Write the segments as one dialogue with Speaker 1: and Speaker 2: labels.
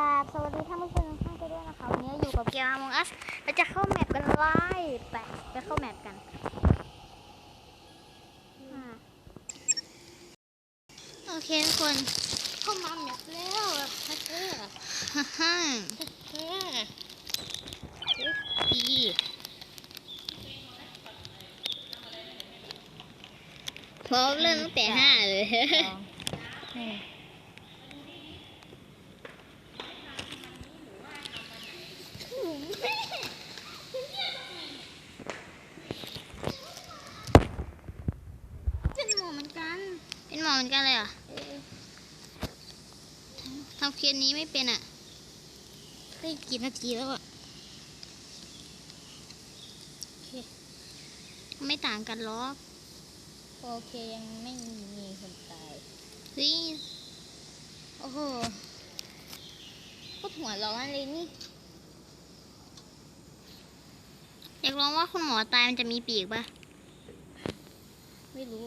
Speaker 1: ราบสวัสดีท่านผู้ชมทุกท่านกันด้วยนะคะวันนี้อยู่กับเกม Among Us เราจะเข้าแมปกันไล่ไปไปเข้าแมปกันโอเคทุกคน
Speaker 2: เข้ามาแมปแล้วฮ่า
Speaker 1: ฮ่าดีพร้อมเริ่มตั้งแต่ห้าเลย
Speaker 2: เป็นหมอเหมือนกัน
Speaker 1: เป็นหมอเหมือนกันเลยเหรอะทำเคีย นนี้ไม่เป็นอะ
Speaker 2: เฮ้ยกี่นาทีแล้วอะ
Speaker 1: ไม่ต่างกันหรอก
Speaker 2: โอเคยังไม่มีคนตาย
Speaker 1: เฮ้ย
Speaker 2: โอ้โหโคตรหัวร้อนเลยนี่
Speaker 1: อยากลองว่าคุณหมอตายมันจะมีปีกปะ
Speaker 2: ไม่รู้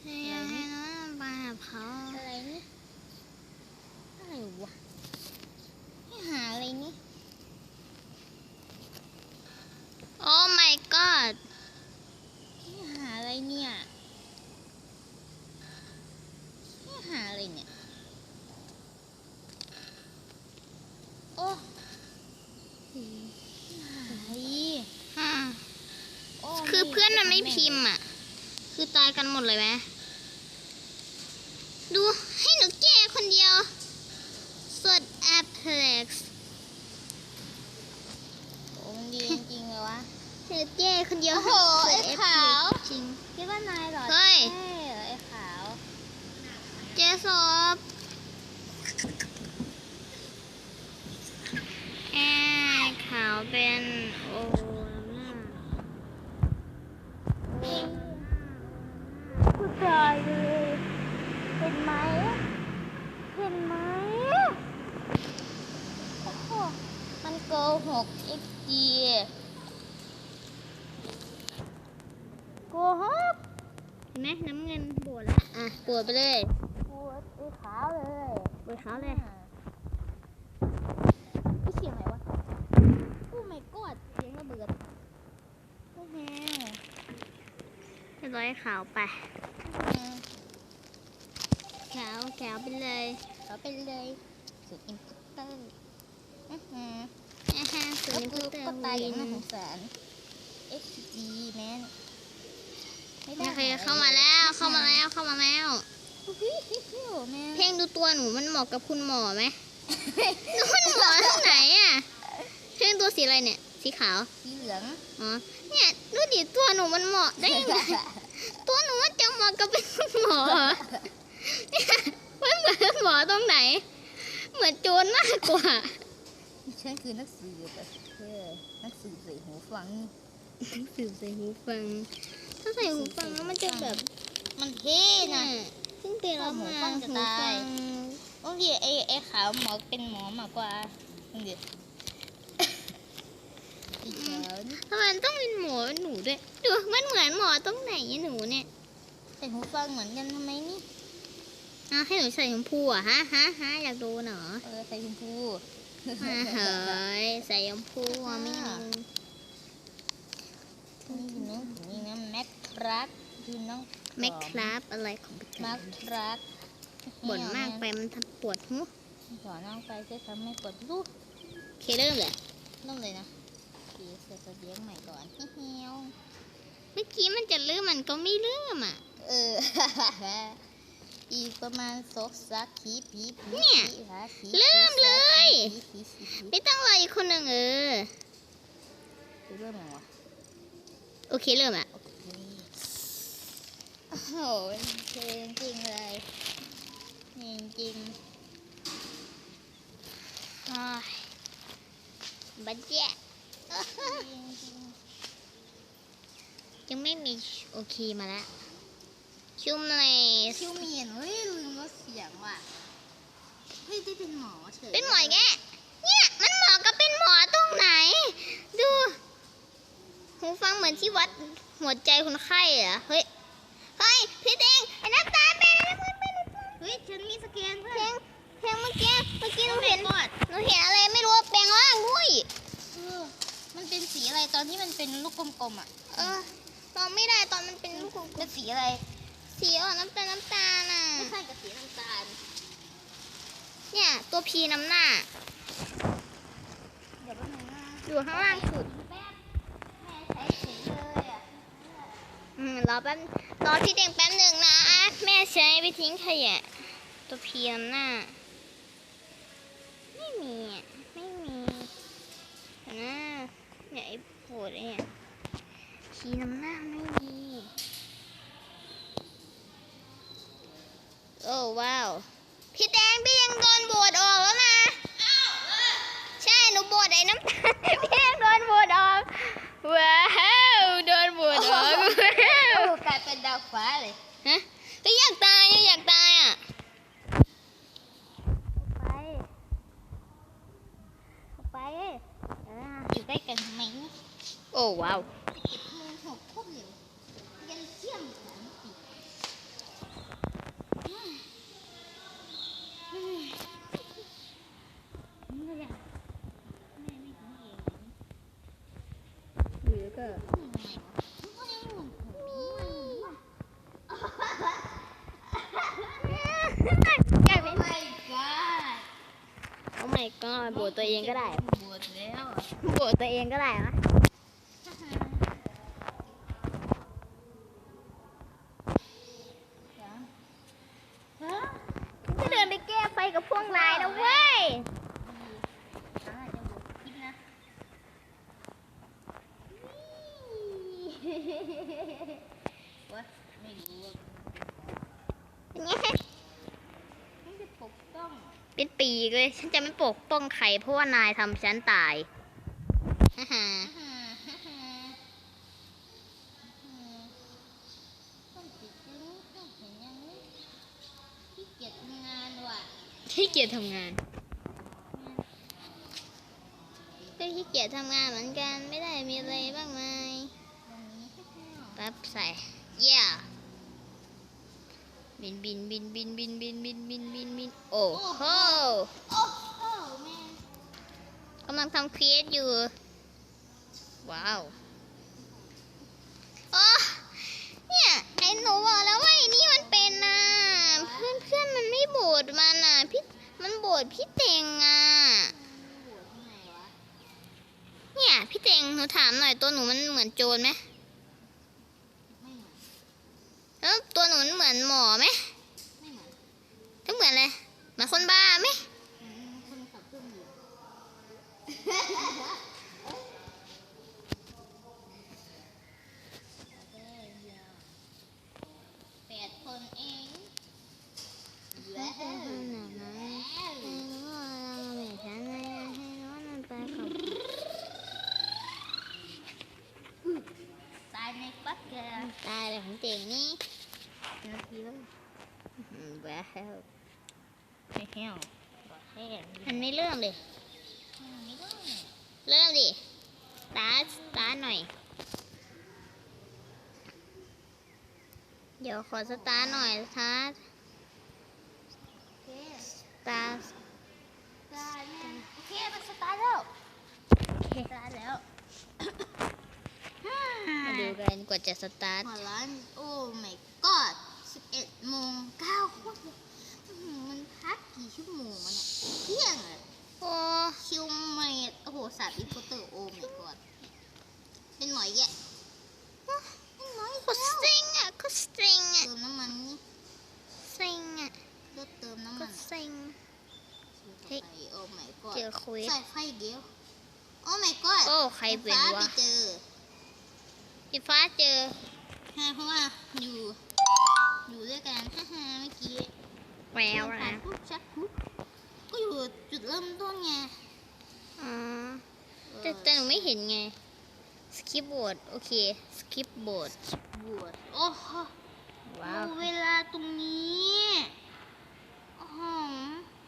Speaker 1: เฮ้ยอยากให้น้อ งไปหาเขา
Speaker 2: อะไรนี่อะไรวะให้หาอะไรนี่
Speaker 1: โอ้ my god
Speaker 2: ให้หาอะไรเนี่ยให้หาอะไรเนี่ยโอ้หาอะไร
Speaker 1: อืม
Speaker 2: โอ้
Speaker 1: คือเพื่อนมันไม่พิมพ์อะ คือตายกันหมดเลยไหม ดูให้หนูแก้คนเดียว สดแอปเพล็กซ์
Speaker 2: โอ้มันดีจริงๆเลยวะ
Speaker 1: ให้หนูแก้คนเดียว
Speaker 2: โอ้โห
Speaker 1: สด
Speaker 2: ไอ้ขาว
Speaker 1: จริง
Speaker 2: คิดว่านายเหรอ
Speaker 1: เฮ้ย
Speaker 2: ใช่เหรอไอ้ขาว
Speaker 1: เจสบแอร์ขาวเป็นโอล่า
Speaker 2: ผู้ชายเลยเห็ นไหม เห็นไหมโอ้โหมันโกหก XG โกหก
Speaker 1: เห็นไหมน้ำเงินบวชแล้วอะบวชไปเลย
Speaker 2: ปวดไอ้ขาวเลย
Speaker 1: บวชเขาเลย
Speaker 2: ไม่เสียงไหนวะโอ้ my god เสียงระเบิดโอ้แมว
Speaker 1: เรียบร้อยขาวไป ขาวขาวไปเลย
Speaker 2: เขาเป็นเลยสุดอินพุตเตอร์อื้อหือ
Speaker 1: อ่าฮะส่วน
Speaker 2: แล้ว
Speaker 1: นี้
Speaker 2: กู
Speaker 1: ก็เติ
Speaker 2: ก็
Speaker 1: ม
Speaker 2: ตายอ
Speaker 1: วิ
Speaker 2: ย่าง
Speaker 1: น
Speaker 2: น่าสงสาร XG แมนไม่
Speaker 1: โอเค
Speaker 2: ห
Speaker 1: เข้ามาแล้วเข้ามาแล้วเข้ามาแล้ว
Speaker 2: ฮิวฮิวฮิวแมน
Speaker 1: เพลงดูตัวหนูมันเหมาะกับคุณหมอไหมคุณหมอที่ไหนอะเพลงตัวสีอะไรเนี่ย สีขาว
Speaker 2: สีเหลือง
Speaker 1: อ๋อเนี่ยดูดิตัวหนูมันเหมาะได้ยังไงตัวหนูมันจะเหมาะกับเป็นคุณหมอเหรอเนี่ยมันเหมือนหมอตรงไหน เหมือนโจรมากกว่า
Speaker 2: ฉันคือนักสืบอะเออนักสืบใส่หูฟัง
Speaker 1: สืบใส่หูฟัง ถ้าใส่หูฟังแล้วมันจะแบบ
Speaker 2: มันเท่นะ
Speaker 1: ซึ่งเปลี่ยนแล้วมา
Speaker 2: หูฟังจะตายบางทีไอ้ไอ้ขาวหมอเป็นหมอมากกว่าบางทีอีขาวนี่
Speaker 1: ทำไมมันต้องเป็นหมอเป็นหนูด้วย ดูมันเหมือนหมอตรงไหนอะหนูเนี่ย
Speaker 2: ใส่หูฟังเหมือนกันทำไมนี่
Speaker 1: อะให้หนูใส่ชมพูอะฮะฮะฮะอยากดูเหรอ
Speaker 2: เออใส่ชมพู
Speaker 1: อะเฮ้ยใส่ชมพูอะไม่เอา
Speaker 2: นี่น้องนี่นะแม็กรักคือน้อง
Speaker 1: แม่ครับอะไรของพี่
Speaker 2: แม็กรัก
Speaker 1: บ่นมากไปมันทำปวดหู
Speaker 2: สอนน้องไปจะทำให้ปวดลูก
Speaker 1: เคเริ่มเลย
Speaker 2: นุ่มเลยนะปีเสร็จเลี้ยงใหม่ก่อนเฮียว
Speaker 1: เมื่อกี้มันจะเริ่มมันก็ไม่เริ่มอะ
Speaker 2: เออ อีกประมาณสองสักทีผีผี
Speaker 1: เนี่ย
Speaker 2: ผีหาผี
Speaker 1: เริ่มเลย ไม่ต้องรออีกคนหนึ่งเออ
Speaker 2: เริ่มยังวะ
Speaker 1: โอเคเริ่มอะ
Speaker 2: โอเคโอ้โหเพลงจริงเลยเพลงจริง
Speaker 1: บัดเจ็ต
Speaker 2: เพลงจริง
Speaker 1: ยังไม่มีโอเคมาแล้ว คิวเมส
Speaker 2: คิวเมียนเฮ้ยลืมว่าเสียงว่ะเฮ้ยได้เป็นหมอเฉย
Speaker 1: เป็นหมอแงเนี่ยมันหมอกับเป็นหมอตรงไหน ดูหูฟังเหมือนที่วัดหัวใจคนไข้เหรอเฮ้ยเฮ้ยพี่เด้งไอ้น้ำตาเป็นน้ำมันเป็น
Speaker 2: เฮ้ยฉันมีสแกนเพื่อน
Speaker 1: เพลงเมื่
Speaker 2: อ
Speaker 1: กี้เมื่อกี้เราเห็
Speaker 2: น
Speaker 1: เราเห็นอะไรไม่รู้แปลงร่างด้วย
Speaker 2: มันเป็นสีอะไรตอนที่มันเป็นลูกกลมๆอะ
Speaker 1: เออมองไม่ได้ตอนมันเป็นลูกกลม
Speaker 2: เป็นสีอะไร
Speaker 1: สีอ่อนน้ำตาลน้ำตาลน่ะ
Speaker 2: ไม่ใช่กับสีน้ำตาล
Speaker 1: เนี่ย ตัวพีน้ำหน้า
Speaker 2: เดี๋ยวแป๊บนึงนะ
Speaker 1: อยู่ข้างล่างสุด
Speaker 2: แป๊บแม่ใช้สีเลยอะ
Speaker 1: อืมรอแป๊บรอพี่เด็กแป๊บหนึ่งนะ แม่ใช้ไปทิ้งขยะ ตัวพีน้ำหน้า ไม่มีอะ ไม่มีเห็นะเนี่ยไอ้โผล่เนี่ยพีน้ำหน้าไม่มี โอ้ว้าว พี่แดงพี่ยังโดนโบดออกแล้วนะใช่หนูโบดไอ้น้ำตาลพี่ยังโดนโบดออกว้าวโดนโบดออก
Speaker 2: โอ้กลายเป็นดาวฟ้าเลย
Speaker 1: ฮะเฮ้ยอยากตายอะอยากตายอะไปไปอ่า
Speaker 2: อยู่ใกล้กันทำไมเนี่ย
Speaker 1: โอ้ว้าว
Speaker 2: เก็บมือหกโคตรเร็วยันเชี่ยมสามปีแม่ไม่ถึงเอง
Speaker 1: หรือ ก็กลายเป็น
Speaker 2: ไม่กล้า
Speaker 1: โอ้ my god โบดตัวเองก็ได้
Speaker 2: บวชแล้ว
Speaker 1: โบดตัวเองก็ได้นะจะเดินไปแก้ไฟกับพวกนายนะเว้ย
Speaker 2: วะไม่รู้อะ
Speaker 1: เนี่ย
Speaker 2: ไม่ปกป้อง
Speaker 1: เป็นปีกเลย ฉันจะไม่ปกป้องใครเพราะว่านายทำฉันตายฮ่าฮ่า
Speaker 2: ขี้เกียจทำงานว่ะ
Speaker 1: ขี้เกียจทำงานก็ขี้เกียจทำงานเหมือนกันไม่ได้มีอะไรบ้างไหม
Speaker 2: แป๊
Speaker 1: บใส่ บินบินบินบินบินบินบินบินบินบินโอ้โห
Speaker 2: โอ้โอ้แม่
Speaker 1: กำลังทำครีเอทอยู่ ว้าวอ๋อเนี่ยไอ้หนูบอกแล้วว่าไอ้นี่มันเป็นน่ะเพื่อนเพื่อนมันไม่โบดมันน่ะพี่มันโบดพี่เต็งอะ
Speaker 2: ปวดทำไมวะ
Speaker 1: เนี่ยพี่เต็งหนูถามหน่อยตัวหนูมันเหมือนโจรไหม
Speaker 2: ไม่เหมือน
Speaker 1: แล้วตัวหนูมันเหมือนหมอไหม
Speaker 2: ไม่เหมือน
Speaker 1: ถ้าเหมือนอะไรเหมือนคนบ้าไหม
Speaker 2: อืมคนขับเครื่องบินแปดคนเองแล้วตายในปักแก
Speaker 1: ตายเลยของเจ๋งนี่
Speaker 2: นาทีแล้ว
Speaker 1: อืมว้าว
Speaker 2: ไม่แห้วบอกแห้ง
Speaker 1: มันไม่เริ่มเลย
Speaker 2: ไม่ได้
Speaker 1: เริ่มดิสตาร์ทสตาร์ทหน่อย เดี๋ยวขอสตาร์ทหน่อยสตาร์ท
Speaker 2: โอเค
Speaker 1: สตาร์ท
Speaker 2: ได้แม่โอเคมันสตาร์ทแล้ว
Speaker 1: โอเค
Speaker 2: สตาร์ทแล้ว
Speaker 1: มาดูกันกว่าจะสตาร์ท
Speaker 2: หัวร้านโอ้ my god สิบเอ็ดโมงเก้าโคตรเลยอื้อหือ มันพักกี่ชั่วโมงวะเนี่ยเที่ยงเลย
Speaker 1: โอ้
Speaker 2: คิวเมดโอ้โหสาบอีโคเตอร์โอ้ my god เป็นหมอยแยะเป็นหมอย
Speaker 1: โคตรเซ็งอะโคตรเซ็งอะ
Speaker 2: เติมน้ำมันนี่
Speaker 1: เซ็งอะ
Speaker 2: รถเติมน้ำ
Speaker 1: โค
Speaker 2: มัน
Speaker 1: ตรเซ็งเฮ้
Speaker 2: เฮ้
Speaker 1: ย
Speaker 2: ยโอ้ my god
Speaker 1: เจอคุย
Speaker 2: ใส่ไฟเดียวโอ้ my god
Speaker 1: โอ้ใครเป็น
Speaker 2: ฟ้าวะไปเจอ
Speaker 1: พี่ฟ้าเจอ
Speaker 2: ฮะเพราะว่าอยู่ อยู่ด้วยกันฮ่าฮ่าเมื่อกี้
Speaker 1: แวว
Speaker 2: ผ่า
Speaker 1: นะ
Speaker 2: นปุ๊บชักปุ๊บก็อยู่จุดเริ่มต้นไง
Speaker 1: อ๋อแต่แต่หนูไม่เห็นไงสคิปบอร์ดโอเคสคิปบอร์ด
Speaker 2: บวชโอ้โห
Speaker 1: ว้าว
Speaker 2: ดูเวลาตรงนี้โอ้โห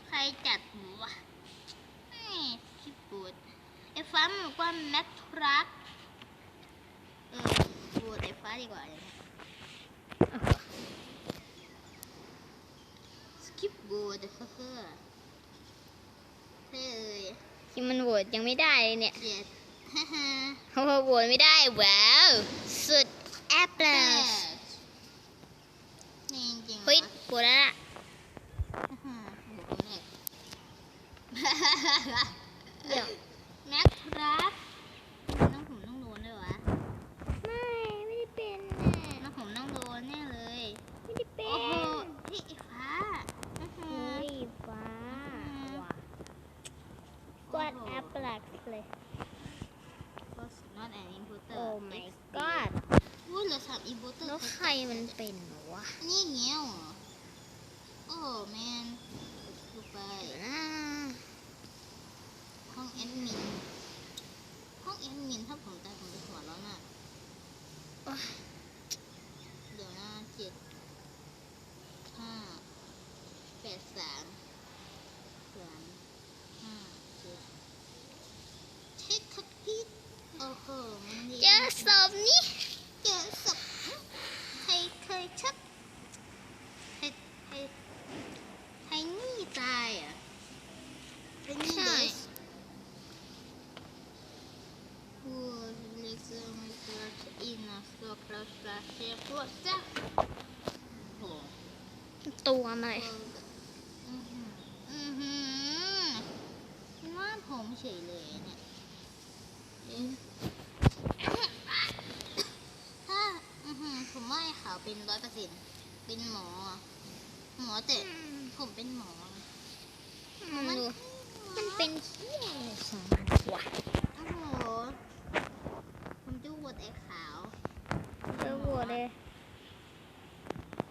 Speaker 2: ใครจัดวะนี่คิดบวชไอ้ฟ้ามันบอกว่าแม็กทรัคเออบวชไอ้ฟ้าดีกว่าเลยนะสกิป บวชเฮ้อเฮ้อเฮ้ย
Speaker 1: ที่มันโหวตยังไม่ได้เลยเนี่ย
Speaker 2: เจ็ดหฮ่าฮ่า
Speaker 1: โอ้โหโหวตไม่ได้ว้าวสุดแอปเล
Speaker 2: แต่
Speaker 1: ย
Speaker 2: นี่จริงๆ
Speaker 1: เฮ้ย
Speaker 2: เหรอ
Speaker 1: โหวตแล้วล่ะ
Speaker 2: ฮ่าฮ่าโอ้โหคนแรก
Speaker 1: เดี๋ยว
Speaker 2: แม็กครับน้องผมต้องโดนด้วยวะ
Speaker 1: ไม่ ไม่ได้เป็น
Speaker 2: น้องผมต้องโดนแน่เลย
Speaker 1: ไม่ได้เป็
Speaker 2: โอ้โห
Speaker 1: น
Speaker 2: พี่ไอ้ฟ้าอื้อหื
Speaker 1: เฮ้
Speaker 2: อย
Speaker 1: ฟ้า
Speaker 2: อืม
Speaker 1: ว่ะกดแอปหลักเลย
Speaker 2: ก็สนอตแอนอินพุตเตอ
Speaker 1: โอ้
Speaker 2: ร์
Speaker 1: my god
Speaker 2: อุ้ยเหลือสามอินพุตเตอร์
Speaker 1: แล้วใคร มันเป็นวะ
Speaker 2: นี่เงี้ยวเหรอ โอ้แมนดูไป
Speaker 1: นะ
Speaker 2: ห้องแอดมิน ห้องแอดมินถ้าผมตายผมจะหัวแล้วน่ะเดี๋ยวนะเจ็ดห้าแปดสามสามห้าเจ็ดเช็คคัดพีดโอ้โหมันดี
Speaker 1: เจอศพนี่
Speaker 2: เจอศพใครเคยชักใครใครใครนี่ตายอะใครนี่
Speaker 1: ใช่
Speaker 2: เดส Hvor liksom klart innan så klart klart se på sig. โอ้
Speaker 1: ตัวมันเลย
Speaker 2: อือหืออือหือมันว่าผมเฉยเลยเนี่ยเอ๊ะถ้าอือหือผมว่าไอ้ขาวเป็นร้อยเปอร์เซ็นต์เป็นหมอ หมอแต่ผมเป็นหมอ
Speaker 1: มันดูมันเป็นเที่ยอะไรของมันวะ
Speaker 2: โอ้โห ผมจะโหวตไอ้ขาว
Speaker 1: เจอโหวตเลย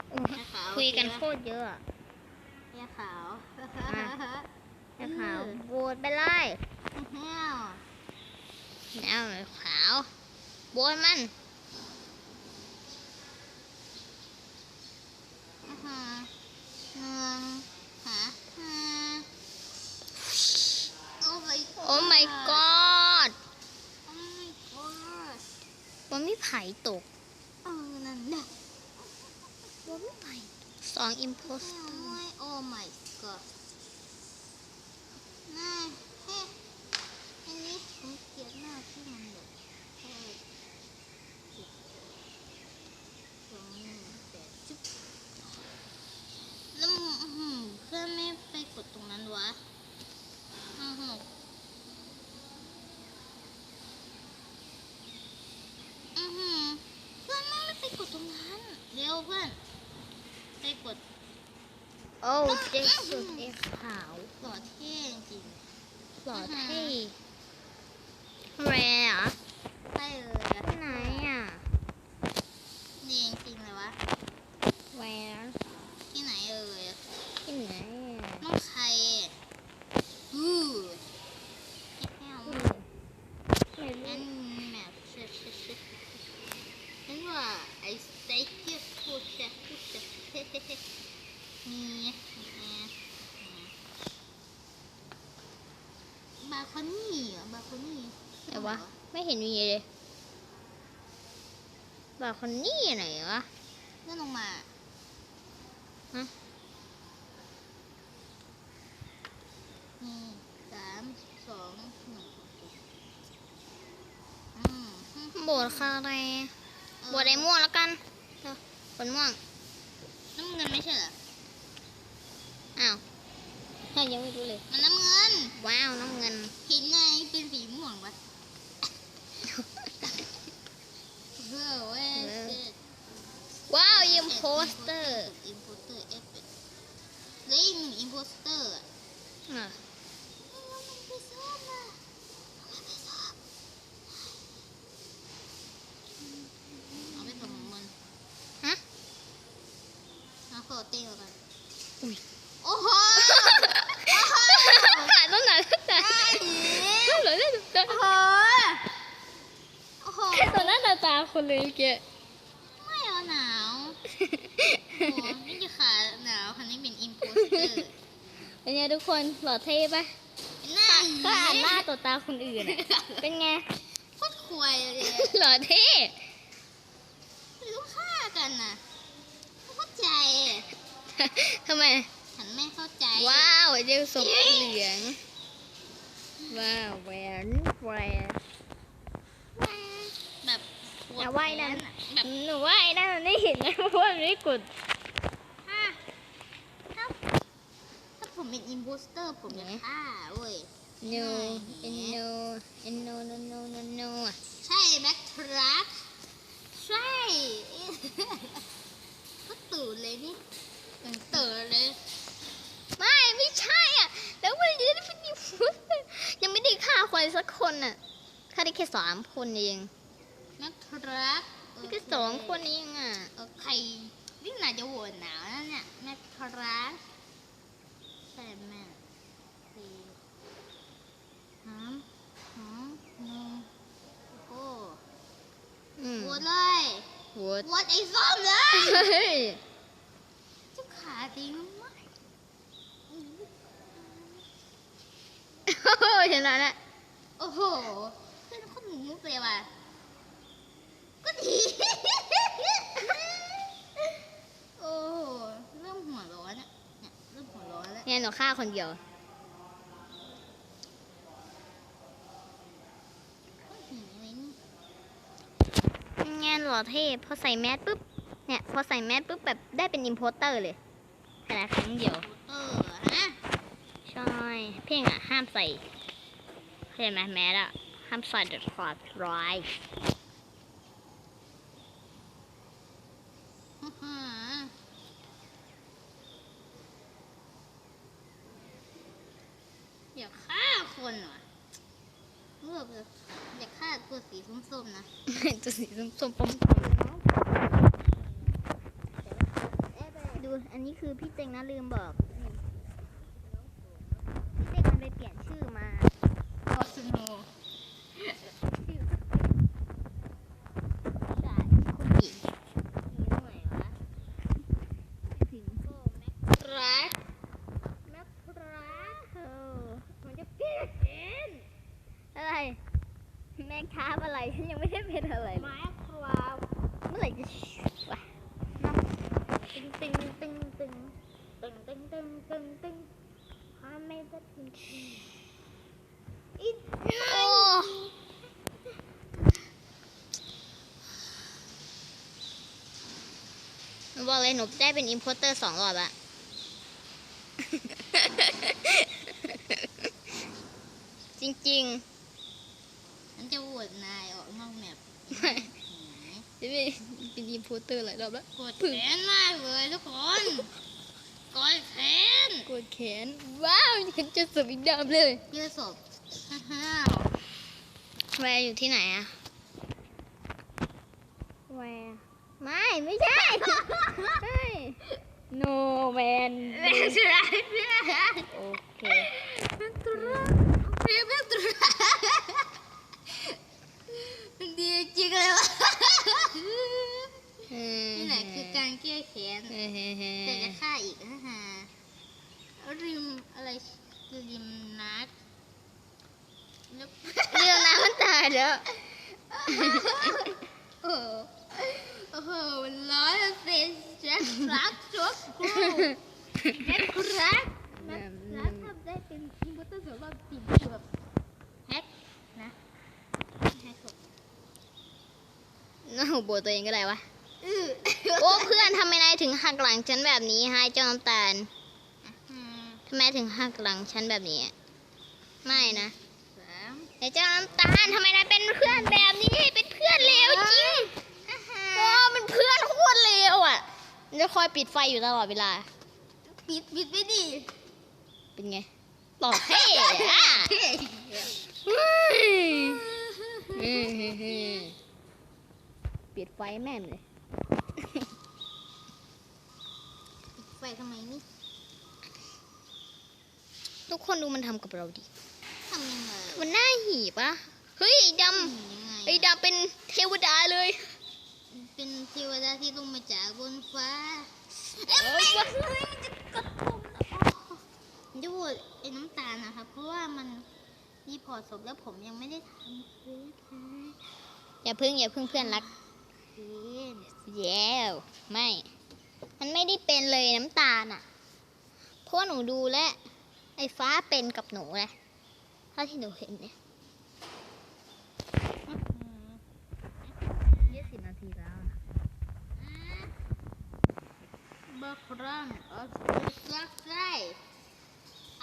Speaker 1: โอ้ย
Speaker 2: ไอ้ขาว
Speaker 1: คุยกัน
Speaker 2: โอ
Speaker 1: โค
Speaker 2: เปะ
Speaker 1: ตรเยอะอะ
Speaker 2: ไอ้ขาว
Speaker 1: แต่ขาวโหวตไปเลย
Speaker 2: แห้ว
Speaker 1: แล้วขาวโหวตมัน
Speaker 2: อ่าฮะหนึ่งหาห้าโอ้ my
Speaker 1: โอ้ my god
Speaker 2: โอ้ my god
Speaker 1: ว่ามีไผ่ตก
Speaker 2: เออนั่นน่ะ
Speaker 1: ว่ามีไผ่สองอิมโพส
Speaker 2: โอ้ยโอ้ my god น่าเฮ้อันนี้ผมเกลียดหน้าที่มันแบบเออสิบสองหนึ่งแปดจุ๊บแล้วอื้อหือเพื่อนไม่ไปกดตรงนั้นวะอือหืออือหือเพื่อนไม่ไปกดตรงนั้น เร็วเพื่อน ไปกด
Speaker 1: โอ้ เจ๊สุดเอฟขาว
Speaker 2: หล่อเท่จริง
Speaker 1: หล่อเท่แรอะ
Speaker 2: ใช่เลยอะ
Speaker 1: ไหนอะ
Speaker 2: นี่จริงเลยวะ
Speaker 1: แวร์
Speaker 2: ที่ไหนเอ่ย
Speaker 1: ที่ไหนอะ
Speaker 2: น้องใครฮู้แห้ว
Speaker 1: อืมไม่
Speaker 2: นั่
Speaker 1: รู้
Speaker 2: นแมปเช็ดเช็ดเช็ดฉันว่าไอ้สเต็กที่พูดจะพูดจะเฮ้เฮ้เฮ้มีบาคอนี่เหรอบาคอนี่
Speaker 1: ไหนวะ ไม่ เห็นมีเลยบอกคนนี้ไหนวะ
Speaker 2: เลื่อนลงมา
Speaker 1: ฮะ
Speaker 2: นี่สามสองหนึ่งอืม
Speaker 1: โบดคาแรโบดไอ้ม่วงแล้วกันเดี๋ยวคนม่วง
Speaker 2: น้ำเงินไม่ใช่เหรอ
Speaker 1: อ้าวน่ายังไม่รู้เลย
Speaker 2: มันน้ำเงิน
Speaker 1: ว้าว น้ำเงิน
Speaker 2: เห็นไงเป็นสีม่วงปะเฮ้ยเว้ย
Speaker 1: เออ
Speaker 2: เจ็ด
Speaker 1: ว้าวยิมโพสเตอร์
Speaker 2: อิมโพสเตอร์เอฟเฟกต์แล้วอีกหนึ่งอิมโพสเตอร์อะ
Speaker 1: อะ
Speaker 2: แล้ ต
Speaker 1: อนนั้นตาตาคนเลยเมื่อกี้
Speaker 2: ไม่เอาหนาวโอ้โหนี่จะขาหนาวคันนี้เป็นอิมโพสเตอร์
Speaker 1: เป็นไงทุกคนหล่อเท่ปะ
Speaker 2: หน้า
Speaker 1: ก็อ่านหน้าต่อตาคนอื่นอะเป็นไง
Speaker 2: โคตรควยเลยอะ
Speaker 1: หล่อเท่
Speaker 2: ไม่รู้ค่ากันน่ะไม่เข้าใจ
Speaker 1: ทำไม
Speaker 2: ฉันไม่เข้าใจ
Speaker 1: ว้าวเจอศพเหลือง ว้าวแหวนแหวน
Speaker 2: วด
Speaker 1: แต่ว่าไอ้นั่น
Speaker 2: แขอะแบบ
Speaker 1: หนูว่าไอ้นั่นมันไม่เห็นนะเพราะว่ามันไม่กด
Speaker 2: ถ้าถ้าถ้าผมเป็นอิมโพสเตอร์ผมจะฆ่าเว้ย
Speaker 1: no no no no no no no
Speaker 2: ใช่แบ็คทรัคใช่ก็ตื่นเลยนี่ตื่นตื่นเลย
Speaker 1: ไม่ไม่ใช่อะ แล้ววันนี้ได้เป็นนิฟุตยังไม่ได้ฆ่าใครสักคนอะฆ่าได้แค่สามคนเอง
Speaker 2: แบ็คทรัค
Speaker 1: แค่สองคนเองอะ
Speaker 2: เออใครวิ่งหนาจะโหวตหนาวนั่นเนี่ยแบ็คทรัคใช่แม่สี่สามสองหนึ่งโอ้
Speaker 1: อืม
Speaker 2: โหวตเลย
Speaker 1: โหวต
Speaker 2: โหวตไอ้ส้มเลย
Speaker 1: เฮ้ย
Speaker 2: จะขาจริงไหม
Speaker 1: โอ้ยชนะแล้ว
Speaker 2: โอ้โหเพื่อนคนหนูมุกเลยว่ะ ก็ดีโอ้โหเริ่มหัวร้อนอะเนี่ยเริ่มหัวร้อนแล้ว
Speaker 1: เนี่ยหนูฆ่าคนเดียว
Speaker 2: ก็หิวเลยนี่
Speaker 1: งานหล่อเท่พอใส่แมสปุ๊บ เนี่ย พอใส่แมสปุ๊บแบบได้เป็นอิมโพสเตอร์เลยแต่ละครั้งเดียว
Speaker 2: เออฮะ
Speaker 1: ใช่เพ่งอะ ห้ามใส่เข้าใจไหมแมสอะ ห้ามใส่เด็ดขาดร้าย
Speaker 2: อื้อหืออยากฆ่าคนว่ะเลือกเลยอยากฆ่าตัวสีส้มๆนะ
Speaker 1: ตัวสีส้มๆปอมดู อันนี้คือพี่เจงนะลืมบอก พี่เจงมันไปเปลี่ยนชื่อมา
Speaker 2: โอสโน
Speaker 1: ชื่อใช่คุณหญิงมีหน่อยวะถึงโก้แม็ก
Speaker 2: รัก
Speaker 1: แม็กรักเออมันจะเปลี่ยนเป็นอะไร แม่ค้าอะไร ฉันยังไม่ได้เป็นอะไรเลย
Speaker 2: ไม้ครับ
Speaker 1: เมื่อไหร่จะวะตึงตึงตึงตึงตึงตึงตึง ตึงตึงพาไม่ได้ตึงตึงอีโอ้หนูบอกเลยหนูได้เป็นอิมโพสเตอร์สองรอบอะจริง
Speaker 2: ฉันจะโหวตนายออกนอกแมป
Speaker 1: ๆไม่จะไม่เป็นอิมโพสเตอร์หลายรอบแล้ว
Speaker 2: กดแขนมากเลยทุกคน กดแขน
Speaker 1: กดแขน ว้าวฉันจะสวิงดำเลย
Speaker 2: เยื่อศพฮ่าว
Speaker 1: แวร์อยู่ที่ไหนอะแวร์ไม่ไม่ใช่ใช่ no man
Speaker 2: แม่สุดท้ายเพื่อน
Speaker 1: โอเค
Speaker 2: เป็นตุลาเพื่อนเป็นตุลามันดีจริงเลยวะ นี่แหละคือการแก้แค้นแต่จะฆ่าอีกนะฮะริมอะไรริมนักแล้ว
Speaker 1: เรื่องน้ำมันตายแล้ว
Speaker 2: โอ้โหโอ้โหมันร้อยเซนแจ็ครักจบกูแจ็ครักแจ็ครักทำได้เป็นอินพุตเตอร์สำหรับทีมคือแบบแฮกนะแฮกศพ
Speaker 1: น่าโบตัวเองก็ได้วะ
Speaker 2: อื้อ
Speaker 1: โอ้เพื่อนทำไมนายถึงหักหลังฉันแบบนี้ฮะเจ้าน้ำตาล
Speaker 2: อืม
Speaker 1: ทำไมถึงหักหลังฉันแบบนี้ ไม่นะ
Speaker 2: สาม
Speaker 1: ไอ้เจ้าน้ำตาลทำไมนายเป็นเพื่อนแบบนี้เป็นเพื่อนเลวจริง
Speaker 2: อ่าฮะ
Speaker 1: โอ้มันเพื่อนโคตรเลวอะมันจะคอยปิดไฟอยู่ตลอดเวลา
Speaker 2: ปิดปิดไปดิ
Speaker 1: เป็นไงหล่อเท่อะปิดไฟแม่นเลย
Speaker 2: ไฟทำไมนี่
Speaker 1: ทุกคนดูมันทำกับเราดิ
Speaker 2: ทำยังไง
Speaker 1: มันน่าหีบอะเฮ้ย ไอ้ด
Speaker 2: ทำยังไงำ
Speaker 1: ไอ้ดำเป็นเทวดาเลย
Speaker 2: เป็นเทวดาที่ลงมาจากบนฟ้า
Speaker 1: เอ้ย
Speaker 2: มันจะกดปุ่มมันจะโหวตไอ้น้ำตาลนะคะเพราะว่ามันรีพอร์ตศพแล้วผมยังไม่ได้ทำคือค่ะ
Speaker 1: อย่าพึ่งอย่าพึ่งเพื่อนรัก
Speaker 2: คือ
Speaker 1: แย่ไม่ มันไม่ได้เป็นเลยน้ำตาลอะ่ะ เพราะหนูดูแลไอ้ฟ้าเป็นกับหนูแหละเท่าที่หนูเห็นเนี่ย
Speaker 2: ย
Speaker 1: ี่สิบนาทีแล้วนะ
Speaker 2: บักรันอัสเซียนไซ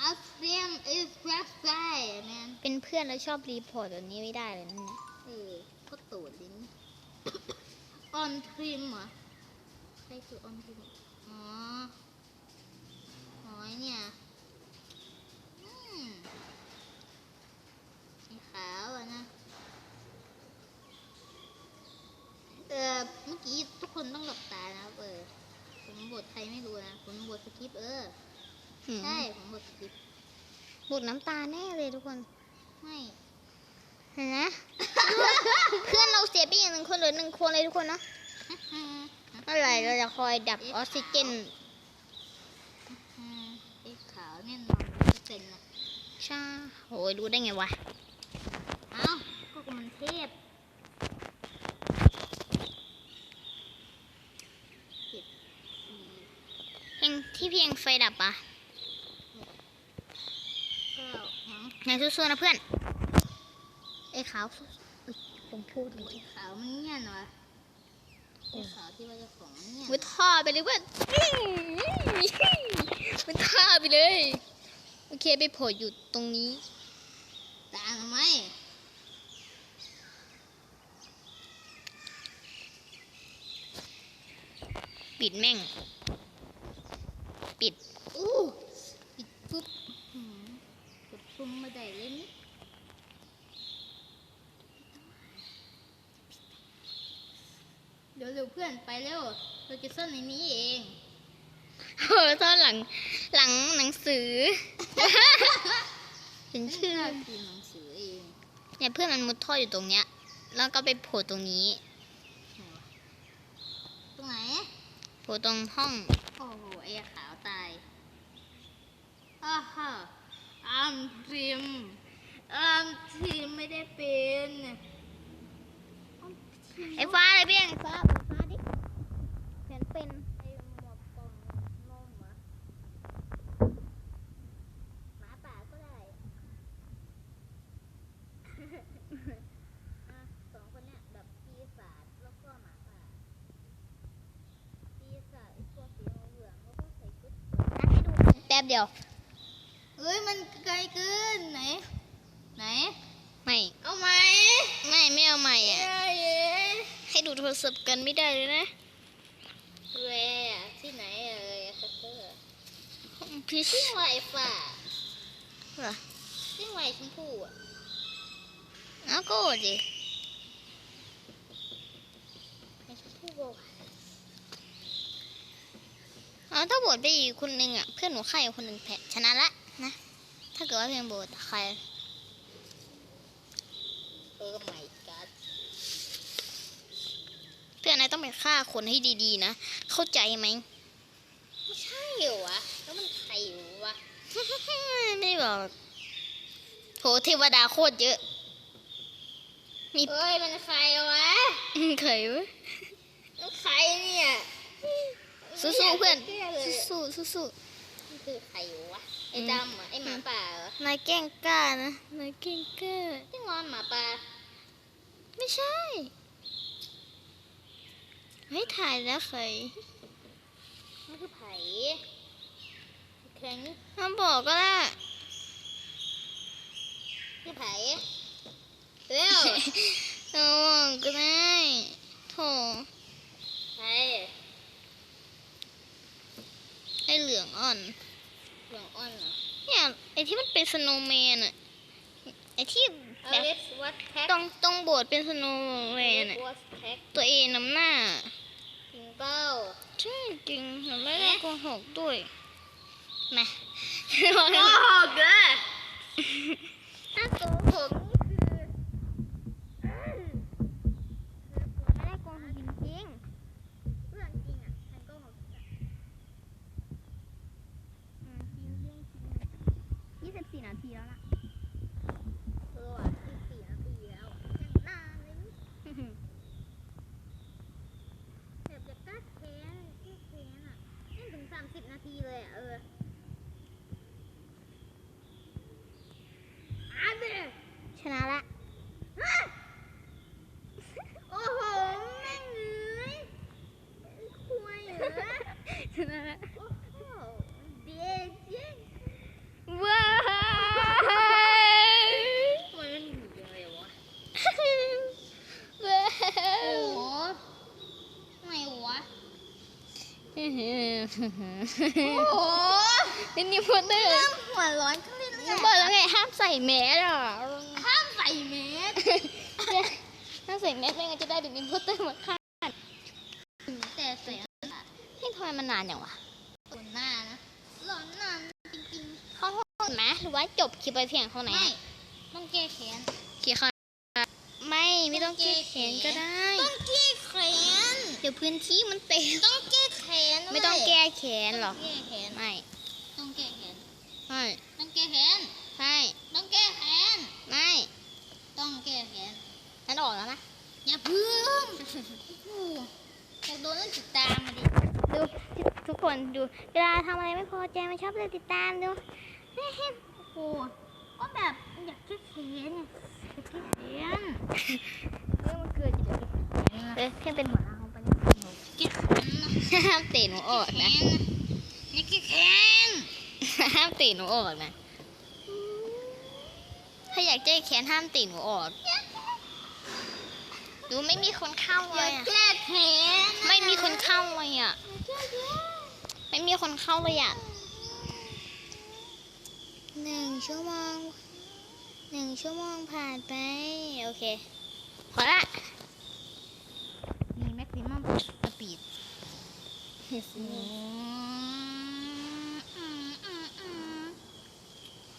Speaker 2: อัสเซียมอิสเซียนไซ
Speaker 1: เป็นเพื่อนแล้วชอบรีพอร์ตแบบนี้ไม่ได้เลยนะเนี่ย
Speaker 2: เออพวกตูดลิ้น on trim เหรอใช่คือ on trim อ๋อหอยเนี่ยอืมสีขาวอะนะเออเมื่อกี้ทุกคนต้องหลับตานะครับเออผมบทใครไม่รู้นะผมบทสคริปต์เออ
Speaker 1: หืม
Speaker 2: ใช่ผมบทสคริปต์
Speaker 1: บุดน้ำตาแน่เลยทุกคน
Speaker 2: ไม่
Speaker 1: เห็นไหมเพื่อนเราเสียไปอย่างหนึ่งคนเหลือหนึ่งคนเลยทุกคนเนาะเมื่อไหร่เราจะคอยดับออกซิเจน
Speaker 2: อืมไอ้ขาวเนี่ยนอนร้อยเปอร์เซ็นต์นะ
Speaker 1: ใช่โหยรู้ได้ไงวะ
Speaker 2: เอ้าก็มันเทพเจ็ดสี่
Speaker 1: เพียงที่เพียงไฟดับปะ
Speaker 2: เก้าหัง
Speaker 1: ไงสู้ๆนะเพื่อน ไอ้ขาวสู้ๆอุ๊ยผมพูดเลย
Speaker 2: ไอ้ขาวมันเงียนวะไอ้ขาวที่ว่าเจะของมันเงียน
Speaker 1: มันท่อไปเลยเพื่อนมันท่อไปเลย โอเคไปโผล่อยู่ตรงนี้
Speaker 2: ตามทำไม
Speaker 1: ปิดแม่ง ปิด
Speaker 2: อู้ปิดปุ๊บหืมกดปุ่มมาได้เลยนี่ เดี๋ยวเร็วเพื่อนไปเร็วเราจะซ่อนในนี้เอง
Speaker 1: เออตอนหลังหลังหนังสือ เห็นชื่อ
Speaker 2: เราพิมพ์หนังสือเอง
Speaker 1: เนี่ยเพื่อนมันมุดท่ออยู่ตรงเนี้ย แล้วก็ไปโผล่ตรงนี้
Speaker 2: ตรงไหน
Speaker 1: โผล่ตรงห้อง
Speaker 2: โอ้โหไอ้ขาวตายอ้าฮะอัมทิมอัมทิมไม่ได้เป็นอ้ำทิม
Speaker 1: ไอ้ฟ้าอะไรเพียงไอ้ฟ้า เปิดฟ้าดิแผนเป็น
Speaker 2: ไอ้หมวกกล่องนมเหรอหมาป่าก็ได้อะสองคนเนี้ยแบบปีศาจแล้วก็หมาป่าปีศาจไอ้พวกสีเหลืองๆแล้วก็ใส่ชุด
Speaker 1: อะให้ดูแป๊บเดียว
Speaker 2: เอ้ยมันไกลเกินไหน ไหน
Speaker 1: ไม่
Speaker 2: เอาไหม
Speaker 1: ไม่ไม่เอาใหม่อะ
Speaker 2: เอ้ย
Speaker 1: ให้ดูโทรศัพท์กันไม่ได้เลยนะ
Speaker 2: แวร์ที่ไหนเอ่ยคัตเตอร์
Speaker 1: พี่
Speaker 2: ซึ่วฟ้า
Speaker 1: เหรอ
Speaker 2: ซึ่งไวชมพูอะ
Speaker 1: เอาก็ดิ
Speaker 2: ไวชมพูบอก
Speaker 1: เอาถ้าโบดไปอีกคนนึงอะ เพื่อนหนูฆ่าอีกคนหนึ่งแพ้ชนะละนะ ถ้าเกิดว่าเพียงโบดใคร
Speaker 2: เออไม่
Speaker 1: เพื่อนนายต้องไปฆ่าคนให้ดีๆนะ เข้าใจไหม
Speaker 2: ไม่ใช่เหรอวะแล้วมันใครอยู่วะ
Speaker 1: ไม่บอกโหเทวดาโคตรเยอะ มี
Speaker 2: เอ้ยมันใครวะ
Speaker 1: เคยวะ
Speaker 2: มันใครเนี่ย
Speaker 1: สู้ๆเพื่อน
Speaker 2: ไม่ยากจะชื่เลย
Speaker 1: สู้ๆสู้
Speaker 2: มันคือใครอยู่วะไอ้
Speaker 1: อืม
Speaker 2: ดำเหรอะไอ้หมาป่าเหรอ
Speaker 1: ๆนายแกล้งกล้านะนายแกล้งกล้า
Speaker 2: ที่งอนหมาป่า
Speaker 1: ไม่ใช่ ไม่ถ่ายแล้วใคร
Speaker 2: มันคือไผ่แข็ง
Speaker 1: มาบอกก็ได้
Speaker 2: คือไผ่เร็ว
Speaker 1: เอาบอกก็ได้โถ
Speaker 2: ไผ่
Speaker 1: ไอเหลืองอ่อน
Speaker 2: เหลืองอ่อนเหรอ
Speaker 1: เนี่ยไอที่มันเป็นสโนว์แมนอะไอที่
Speaker 2: เอา
Speaker 1: แบบ
Speaker 2: เลสวัดแท็ก
Speaker 1: ตรงตรงโบสถ์เป็นสโนว์แมนอะ
Speaker 2: วัดแท็ก
Speaker 1: ตัวเองนำหน้า
Speaker 2: จริง เป้า
Speaker 1: ใช่จริงเราไม่ได้โกหกด้วยแหม่
Speaker 2: โอ้โหเด้อ
Speaker 1: ถ้าโกหก ชนะละโอ้โหแม่งเอ้ยคุย
Speaker 2: เหรอชนะละโอ้โหเบี้ยทำไมบ้าทำไมวะโอ้โหใน
Speaker 1: นี่พูด
Speaker 2: เรื่อหัวร้อนขึ้นเรื่อยๆ
Speaker 1: บอกแล้วไงห้ามใส่แมส
Speaker 2: หรอ
Speaker 1: ห้ามใส่แมสไม่งั้นจะได้เดี๋ยวนี้พูดได้หมดค่ะ
Speaker 2: แต่ใส่
Speaker 1: ให้ทำไมมันนานอย่างวะ
Speaker 2: บนหน้านะร้อนนานจริง
Speaker 1: เข้าห้องไหมหรือว่าจบคลิปไปเพียงเท่า
Speaker 2: ๆ
Speaker 1: ไหร่
Speaker 2: ไม่ต้องแก้แขน
Speaker 1: กี่ครั้งไม่ไม่ต้องเกลีแขนก็ได้
Speaker 2: ต้องแก้แขน
Speaker 1: เดี๋ยวพื้นที่มันเต็ม
Speaker 2: ต้องแก้แขนด้วย
Speaker 1: ไม่ต้องแก้แขนหรอก
Speaker 2: ต้องแก้แขน
Speaker 1: ไม่
Speaker 2: ต้องแก้แขน
Speaker 1: ไม่
Speaker 2: ต้องแก้แขน
Speaker 1: ไม่
Speaker 2: ต้องแก้แขน
Speaker 1: ไม่
Speaker 2: ต้องแก้แขน
Speaker 1: ฉันออกแล้วนะ
Speaker 2: อย่าพึ่งโอ้โหอยากโดนเรื่องติดตามมาดิ
Speaker 1: ดูทุกคนดูเวลาทำอะไรไม่พอใจมันชอบเลยติดตามดู
Speaker 2: โอ้โหก็แบบอยากแก้แขนอยากแก้แขน
Speaker 1: เรื่องมันเกิดจากเอ้ยเพื่อนเป็นหัวหน้าห้องปะเนี่ย
Speaker 2: แก้แขนนะ
Speaker 1: ห้ามเตะหนูออกนะ
Speaker 2: อยากแก้แขน
Speaker 1: ห้ามเตะหนูออกนะถ้าอยากแก้แค้นห้ามเตะหนูออก ดูไม่มีคนเข้า
Speaker 2: อ
Speaker 1: เลยา
Speaker 2: ก
Speaker 1: อะ
Speaker 2: แก้แขน
Speaker 1: ไม่มีคนเข้าเลยอะ
Speaker 2: อยากแก้แขน
Speaker 1: ไม่มีคนเข้าเลยอะหนึ่งชั่วโมงหนึ่งชั่วโมงผ่านไป โอเคพอละ
Speaker 2: มีแม็กซิมัมสปีด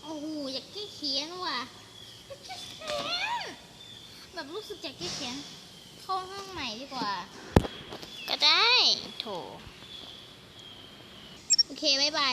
Speaker 2: โอ้โหอยากแก้แขนว่ะอยากแก้แขนแบบรู้สึกอยากแก้แขน เข้าห้องใหม่ดีกว่า
Speaker 1: ก็ได้ โถ โอเค บ๊ายบาย